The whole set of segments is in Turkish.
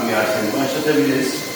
ameliyatını başlatabiliriz.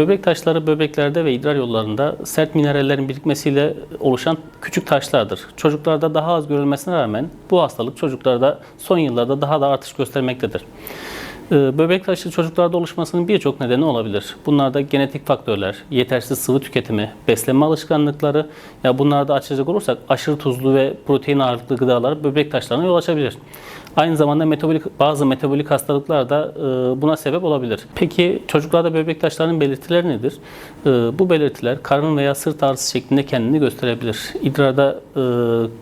Böbrek taşları böbreklerde ve idrar yollarında sert minerallerin birikmesiyle oluşan küçük taşlardır. Çocuklarda daha az görülmesine rağmen bu hastalık çocuklarda son yıllarda daha da artış göstermektedir. Ee, Böbrek taşı çocuklarda oluşmasının birçok nedeni olabilir. Bunlarda genetik faktörler, yetersiz sıvı tüketimi, beslenme alışkanlıkları, ya bunlarda açacak olursak aşırı tuzlu ve protein ağırlıklı gıdalar böbrek taşlarına yol açabilir. Aynı zamanda metabolik bazı metabolik hastalıklar da e, buna sebep olabilir. Peki çocuklarda böbrek taşlarının belirtileri nedir? E, bu belirtiler karın veya sırt ağrısı şeklinde kendini gösterebilir. İdrarda e,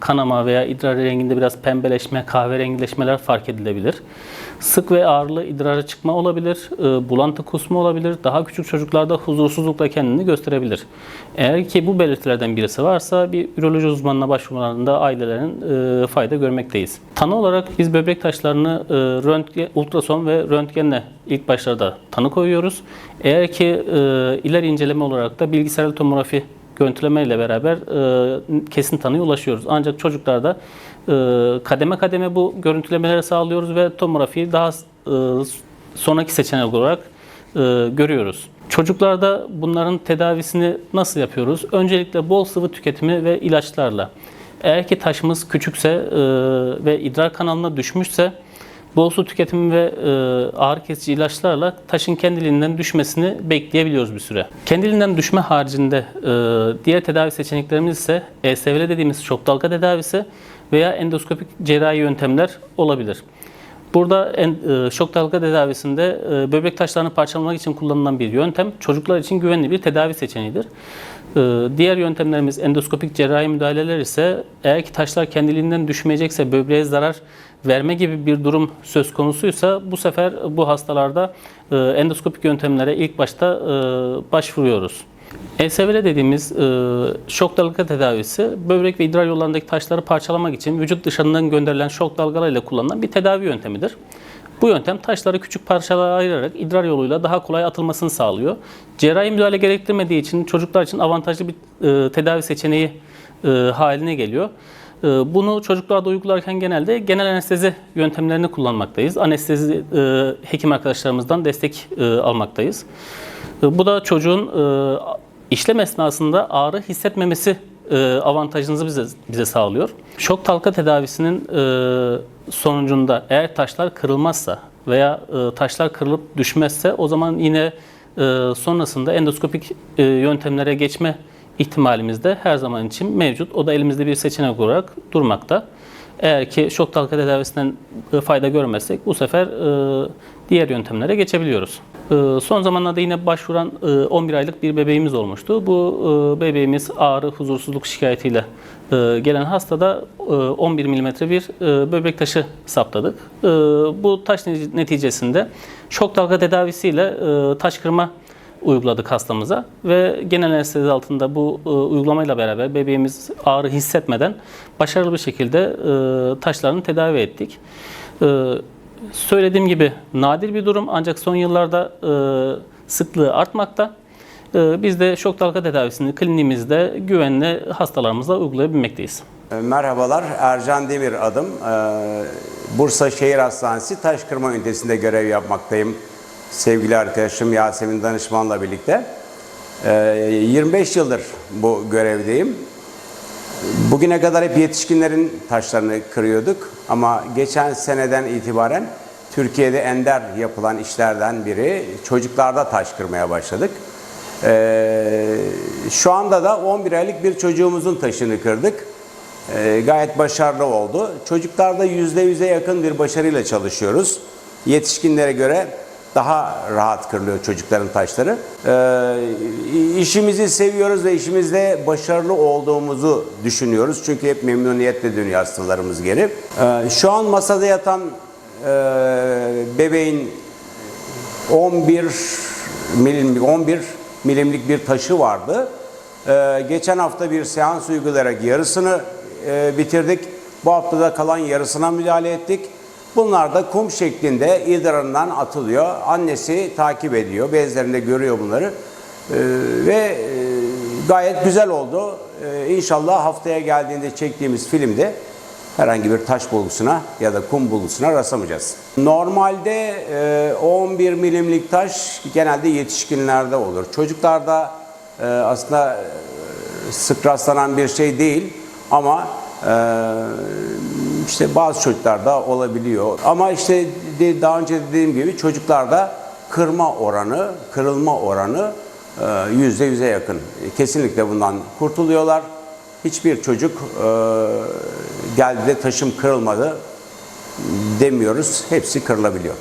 kanama veya idrar renginde biraz pembeleşme, kahverengileşmeler fark edilebilir. Sık ve ağırlı idrara çıkma olabilir, bulantı kusma olabilir. Daha küçük çocuklarda huzursuzlukla kendini gösterebilir. Eğer ki bu belirtilerden birisi varsa bir üroloji uzmanına başvurmalarında ailelerin fayda görmekteyiz. Tanı olarak biz böbrek taşlarını e, röntgen, ultrason ve röntgenle ilk başlarda tanı koyuyoruz. Eğer ki e, ileri inceleme olarak da bilgisayar tomografi görüntüleme ile beraber e, kesin tanıya ulaşıyoruz. Ancak çocuklarda e, kademe kademe bu görüntülemeleri sağlıyoruz ve tomografiyi daha e, sonraki seçenek olarak e, görüyoruz. Çocuklarda bunların tedavisini nasıl yapıyoruz? Öncelikle bol sıvı tüketimi ve ilaçlarla. Eğer ki taşımız küçükse e, ve idrar kanalına düşmüşse bol su tüketimi ve e, ağrı kesici ilaçlarla taşın kendiliğinden düşmesini bekleyebiliyoruz bir süre. Kendiliğinden düşme haricinde e, diğer tedavi seçeneklerimiz ise ESVL dediğimiz şok dalga tedavisi veya endoskopik cerrahi yöntemler olabilir. Burada en, e, şok dalga tedavisinde e, böbrek taşlarını parçalamak için kullanılan bir yöntem çocuklar için güvenli bir tedavi seçeneğidir. E, diğer yöntemlerimiz endoskopik cerrahi müdahaleler ise eğer ki taşlar kendiliğinden düşmeyecekse böbreğe zarar verme gibi bir durum söz konusuysa bu sefer bu hastalarda e, endoskopik yöntemlere ilk başta e, başvuruyoruz. ESVL dediğimiz e, şok dalga tedavisi böbrek ve idrar yollarındaki taşları parçalamak için vücut dışından gönderilen şok dalgalarıyla kullanılan bir tedavi yöntemidir. Bu yöntem taşları küçük parçalara ayırarak idrar yoluyla daha kolay atılmasını sağlıyor. Cerrahi müdahale gerektirmediği için çocuklar için avantajlı bir e, tedavi seçeneği e, haline geliyor. E, Bunu çocuklarda uygularken genelde genel anestezi yöntemlerini kullanmaktayız. Anestezi e, hekim arkadaşlarımızdan destek e, almaktayız. E, Bu da çocuğun e, işlem esnasında ağrı hissetmemesi e, avantajınızı bize bize sağlıyor. Şok talka tedavisinin e, sonucunda eğer taşlar kırılmazsa veya e, taşlar kırılıp düşmezse o zaman yine sonrasında endoskopik yöntemlere geçme ihtimalimiz de her zaman için mevcut. O da elimizde bir seçenek olarak durmakta. Eğer ki şok dalga tedavisinden e, fayda görmezsek bu sefer e, diğer yöntemlere geçebiliyoruz. E, Son zamanlarda yine başvuran e, 11 aylık bir bebeğimiz olmuştu. Bu bebeğimiz ağrı, huzursuzluk şikayetiyle gelen hastada e, 11 milimetre bir böbrek taşı saptadık. Bu taş neticesinde şok dalga tedavisiyle taş kırma uyguladık hastamıza ve genel anestezi altında bu e, uygulamayla beraber bebeğimiz ağrı hissetmeden başarılı bir şekilde e, taşlarını tedavi ettik. E, söylediğim gibi nadir bir durum ancak son yıllarda e, sıklığı artmakta. E, biz de şok dalga tedavisini kliniğimizde güvenli hastalarımızla uygulayabilmekteyiz. Merhabalar, Ercan Demir adım. Bursa Şehir Hastanesi Taş Kırma Ünitesi'nde görev yapmaktayım. Sevgili arkadaşım Yasemin Danışman'la birlikte. Ee, 25 yıldır bu görevdeyim. Bugüne kadar hep yetişkinlerin taşlarını kırıyorduk ama geçen seneden itibaren Türkiye'de ender yapılan işlerden biri çocuklarda taş kırmaya başladık. Ee, şu anda da 11 aylık bir çocuğumuzun taşını kırdık. Ee, gayet başarılı oldu. Çocuklarda %100'e yakın bir başarıyla çalışıyoruz. Yetişkinlere göre daha rahat kırılıyor çocukların taşları. Ee, işimizi seviyoruz ve işimizde başarılı olduğumuzu düşünüyoruz. Çünkü hep memnuniyetle dönüyor hastalarımız geri. Ee, şu an masada yatan e, bebeğin 11 milim 11 milimlik bir taşı vardı. Ee, geçen hafta bir seans uygulayarak yarısını e, bitirdik. Bu haftada kalan yarısına müdahale ettik. Bunlar da kum şeklinde idrarından atılıyor. Annesi takip ediyor. Bezlerinde görüyor bunları. Ee, ve e, gayet güzel oldu. Ee, inşallah haftaya geldiğinde çektiğimiz filmde herhangi bir taş bulgusuna ya da kum bulgusuna rastlamayacağız. Normalde e, 11 milimlik taş genelde yetişkinlerde olur. Çocuklarda e, aslında e, sık rastlanan bir şey değil ama e, işte bazı çocuklarda olabiliyor. Ama işte daha önce dediğim gibi çocuklarda kırma oranı, kırılma oranı e, yüzde yüze yakın. Kesinlikle bundan kurtuluyorlar. Hiçbir çocuk e, geldi de taşım kırılmadı demiyoruz. Hepsi kırılabiliyor.